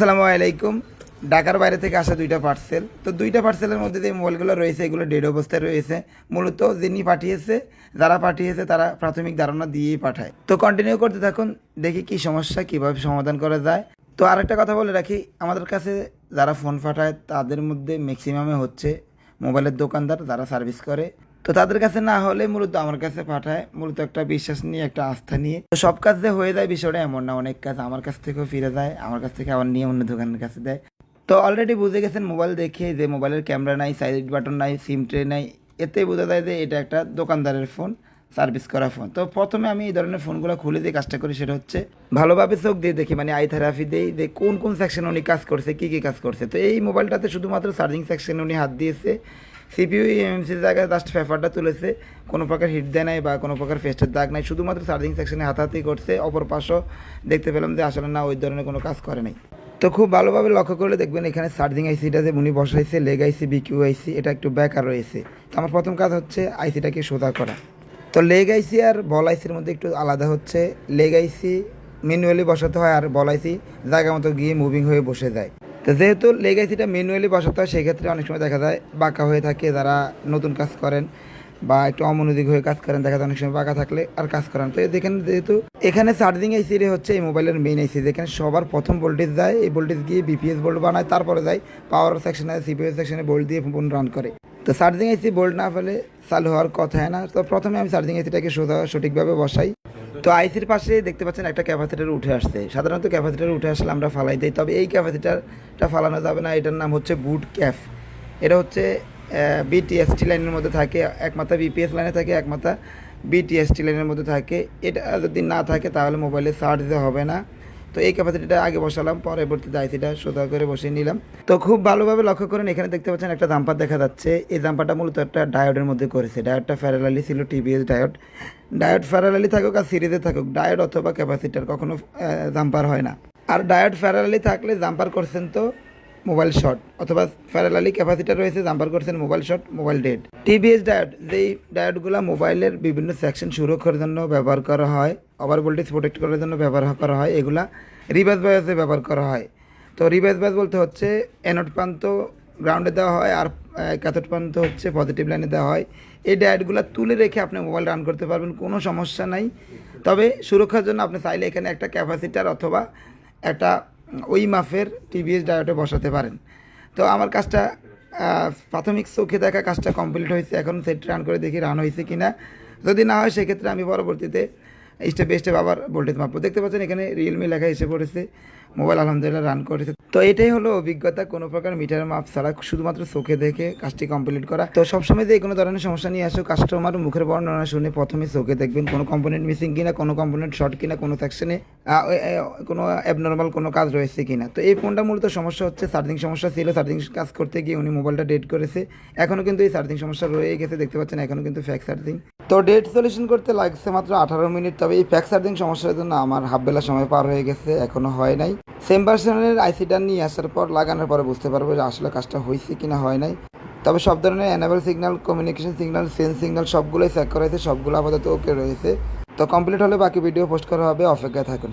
আসসালামু আলাইকুম। ঢাকার বাইরে থেকে আসা দুইটা পার্সেল তো দুইটা পার্সেলের মধ্যে যে মোবাইলগুলো রয়েছে, এগুলো ডেড অবস্থায় রয়েছে। মূলত যিনি পাঠিয়েছে, যারা পাঠিয়েছে, তারা প্রাথমিক ধারণা দিয়েই পাঠায়। তো কন্টিনিউ করতে থাকুন, দেখি কি সমস্যা, কীভাবে সমাধান করা যায়। তো আরেকটা কথা বলে রাখি, আমাদের কাছে যারা ফোন পাঠায়, তাদের মধ্যে ম্যাক্সিমামে হচ্ছে মোবাইলের দোকানদার যারা সার্ভিস করে। তো তাদের কাছে না হলে মূলত আমার কাছে পাঠায়, মূলত একটা বিশ্বাস নিয়ে, একটা আস্থা নিয়ে। তো সব কাজ যে হয়ে যায় বিষয়টা এমন না, অনেক কাজ আমার কাছ থেকেও ফিরে যায়, আমার কাছ থেকে আবার নিয়ে অন্য দোকানের কাছে দেয়। তো অলরেডি বুঝে গেছেন মোবাইল দেখে যে মোবাইলের ক্যামেরা নাই সাইড বাটন নাই সিম ট্রে নাই এতে বোঝা যায় যে এটা একটা দোকানদারের ফোন সার্ভিস করা ফোন তো প্রথমে আমি এই ধরনের ফোনগুলো খুলে দিয়ে কাজটা করি সেটা হচ্ছে, ভালোভাবে চোখ দিয়ে দেখি মানে আই থেরাপি দিই, যে কোন কোন সেকশনে উনি কাজ করছে, কী কী কাজ করছে। তো এই মোবাইলটাতে শুধুমাত্র চার্জিং সেকশনে উনি হাত দিয়েছে সিপিইউ এমএমসির জায়গায় জাস্ট পেপারটা তুলেছে, কোনো প্রকার হিট দেয় নাই বা কোনো প্রকার ফেস্টের দাগ নাই, শুধুমাত্র চার্জিং সেকশনে হাতাহাতি করছে, অপর পাশও দেখতে পেলাম যে আসলে না, ওই ধরনের কোনো কাজ করে নাই। তো খুব ভালোভাবে লক্ষ্য করলে দেখবেন এখানে চার্জিং আইসিটা যে উনি বসাইছে লেগ আইসি বিকিউ আইসি এটা একটু ব্যাকার রয়েছে। তো আমার প্রথম কাজ হচ্ছে আইসিটাকে সোজা করা। তো লেগ আইসি আর বল আইসির মধ্যে একটু আলাদা হচ্ছে। লেগ আইসি ম্যানুয়ালি বসাতে হয় আর বল আইসি জায়গা মতো গিয়ে মুভিং হয়ে বসে যায়। তো যেহেতু লেগ আইসিটা ম্যানুয়ালি বসাতে হয়, সেক্ষেত্রে অনেক সময় দেখা যায় বাঁকা হয়ে থাকে, যারা নতুন কাজ করেন বা একটু অমনোযোগ হয়ে কাজ করেন, দেখা যায় অনেক সময় বাঁকা থাকলে আর কাজ করেন তো দেখেন যেহেতু এখানে চার্জিং আইসি রে হচ্ছে এই মোবাইলের মেইন আইসি যেখানে সবার প্রথম ভোল্টেজ যায়, এই ভোল্টেজ গিয়ে বিপিএস বোল্ট বানায়, তারপরে যায় পাওয়ার সেকশনে সিপিএস সেকশনে বোল্ট দিয়ে ফোন রান করে। তো চার্জিং এসি বোল্ট না ফেলে চালু হওয়ার কথা হয় না। তো প্রথমে আমি চার্জিং এসিটাকে সোজা সঠিকভাবে বসাই। তো আইসির পাশে দেখতে পাচ্ছেন একটা ক্যাপাসিটার উঠে আসছে। সাধারণত ক্যাপাসিটার উঠে আসলে আমরা ফালাই দিই, তবে এই ক্যাপাসিটারটা ফালানো যাবে না। এটার নাম হচ্ছে বুট ক্যাফ। এটা হচ্ছে বিটিএসটি লাইনের মধ্যে থাকে একমাত্রা বিপিএস লাইনে থাকে একমাত্রা বিটিএসটি লাইনের মধ্যে থাকে। এটা যদি না থাকে তাহলে মোবাইলে চার্জ হবে না। তো এই ক্যাপাসিটিটা আগে বসালাম, পরবর্তীতে আইসিটা সোজা করে বসিয়ে নিলাম। তো খুব ভালোভাবে লক্ষ্য করেন, এখানে দেখতে পাচ্ছেন একটা দাম্পার দেখা যাচ্ছে। এই দাম্পারটা মূলত একটা ডায়োডের মধ্যে করেছে। ডায়োডটা ফেরালালি ছিল টিভিএস ডায়োড। ডায়োড ফেরালালি থাকুক আর সিরিজে থাকুক, ডায়োড অথবা ক্যাপাসিটার কখনো দাম্পার হয় না। আর ডায়োড ফ্যারালালি থাকলে দাম্পার করছেন তো মোবাইল শট অথবা প্যারালালি ক্যাপাসিটার রয়েছে জাম্পার করছেন mobile short, mobile dead TVS diode যেই ডায়োডগুলো মোবাইলের বিভিন্ন সেকশন সুরক্ষার জন্য ব্যবহার করা হয় ওভার ভোল্টেজ প্রোটেক্ট করার জন্য ব্যবহার করা হয়, এগুলা রিভার্স বায়াসে ব্যবহার করা হয়। তো রিভার্স বায়াস বলতে হচ্ছে অ্যানোড প্রান্ত গ্রাউন্ডে দেওয়া হয় আর ক্যাথোড প্রান্ত হচ্ছে পজিটিভ লাইনে দেওয়া হয়। এই ডায়োডগুলো তুলে রেখে আপনি মোবাইল রান করতে পারবেন, কোনো সমস্যা নাই। তবে সুরক্ষার জন্য আপনি চাইলে এখানে একটা ক্যাপাসিটার অথবা একটা ওই মাফের টিভিএস ডায়োটে বসাতে পারেন। তো আমার কাজটা প্রাথমিক চোখে দেখা কাজটা কমপ্লিট হয়েছে। এখন সেট রান করে দেখি রান হয়েছে কি না যদি না হয়, সেক্ষেত্রে আমি পরবর্তীতে স্টেপ স্টেপ আবার ভোল্টেজ মাপবো। দেখতে পাচ্ছেন এখানে রিয়েলমি লেখা এসে পড়েছে মোবাইল আলহামদুলিল্লাহ রান করেছে। তো এটাই হলো অভিজ্ঞতা, কোনো প্রকার মিটার মাপ ছাড়া, শুধুমাত্র চোখে দেখে কাজটি কমপ্লিট করা। তো সবসময় যে কোনো ধরনের সমস্যা নিয়ে আসো কাস্টমার মুখের বর্ণনা শুনে প্রথমে চোখে দেখবেন কোনো কম্পোনেন্ট মিসিং কিনা, কোনো কম্পোনেন্ট শর্ট কিনা, কোনো সেকশনে কোনো অ্যাবনর্মাল কোনো কাজ রয়েছে কিনা। তো এই ফোনটা মূলত সমস্যা হচ্ছে চার্জিং সমস্যা ছিল চার্জিং কাজ করতে গিয়ে উনি মোবাইলটা ডেট করেছে। এখনও কিন্তু এই চার্জিং সমস্যা রয়ে গেছে, দেখতে পাচ্ছেন এখনও কিন্তু ফ্যাক চার্জিং তো ডেট সলিউশন করতে লাগছে মাত্র আঠারো মিনিট, তবে এই ফ্যাক চার্জিং সমস্যার জন্য আমার হাফ বেলা সময় পার হয়ে গেছে এখনও হয় নাই। সেম ভার্সনের আইসিটা নিয়ে আসার পর, লাগানোর পরে বুঝতে পারব যে আসলে কাজটা হয়েছে কি না হয় নাই। তবে সব ধরনের enable signal communication signal sense signal সবগুলোই চেক করা হয়েছে, সবগুলো আপাতত ওকে রয়েছে। তো কমপ্লিট হলে বাকি ভিডিও পোস্ট করা হবে, অপেক্ষায় থাকুন।